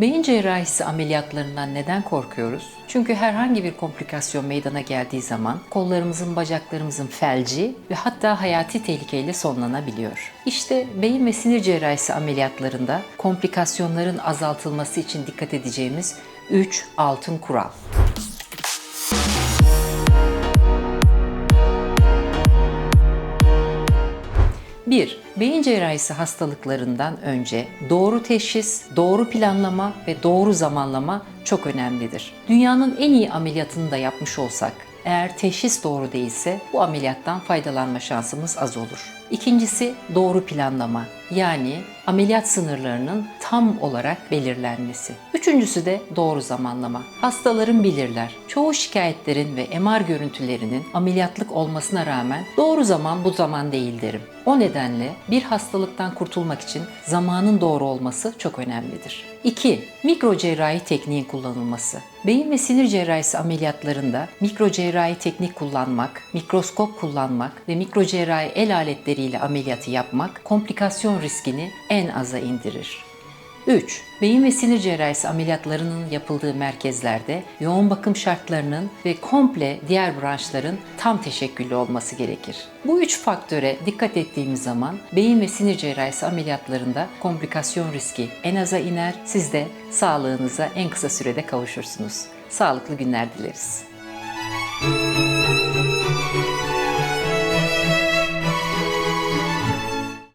Beyin cerrahisi ameliyatlarından neden korkuyoruz? Çünkü herhangi bir komplikasyon meydana geldiği zaman kollarımızın, bacaklarımızın felci ve hatta hayati tehlikeyle sonlanabiliyor. İşte beyin ve sinir cerrahisi ameliyatlarında komplikasyonların azaltılması için dikkat edeceğimiz 3 altın kural. 1. Beyin cerrahisi hastalıklarından önce doğru teşhis, doğru planlama ve doğru zamanlama çok önemlidir. Dünyanın en iyi ameliyatını da yapmış olsak, eğer teşhis doğru değilse bu ameliyattan faydalanma şansımız az olur. İkincisi doğru planlama. Yani ameliyat sınırlarının tam olarak belirlenmesi. Üçüncüsü de doğru zamanlama. Hastaların bilirler. Çoğu şikayetlerin ve MR görüntülerinin ameliyatlık olmasına rağmen doğru zaman bu zaman değil derim. O nedenle bir hastalıktan kurtulmak için zamanın doğru olması çok önemlidir. 2. Mikro cerrahi tekniğin kullanılması. Beyin ve sinir cerrahisi ameliyatlarında mikro cerrahi teknik kullanmak, mikroskop kullanmak ve mikro cerrahi el aletleriyle ameliyatı yapmak komplikasyon riskini en aza indirir. 3. Beyin ve sinir cerrahisi ameliyatlarının yapıldığı merkezlerde yoğun bakım şartlarının ve komple diğer branşların tam teşekküllü olması gerekir. Bu üç faktöre dikkat ettiğimiz zaman beyin ve sinir cerrahisi ameliyatlarında komplikasyon riski en aza iner, siz de sağlığınıza en kısa sürede kavuşursunuz. Sağlıklı günler dileriz.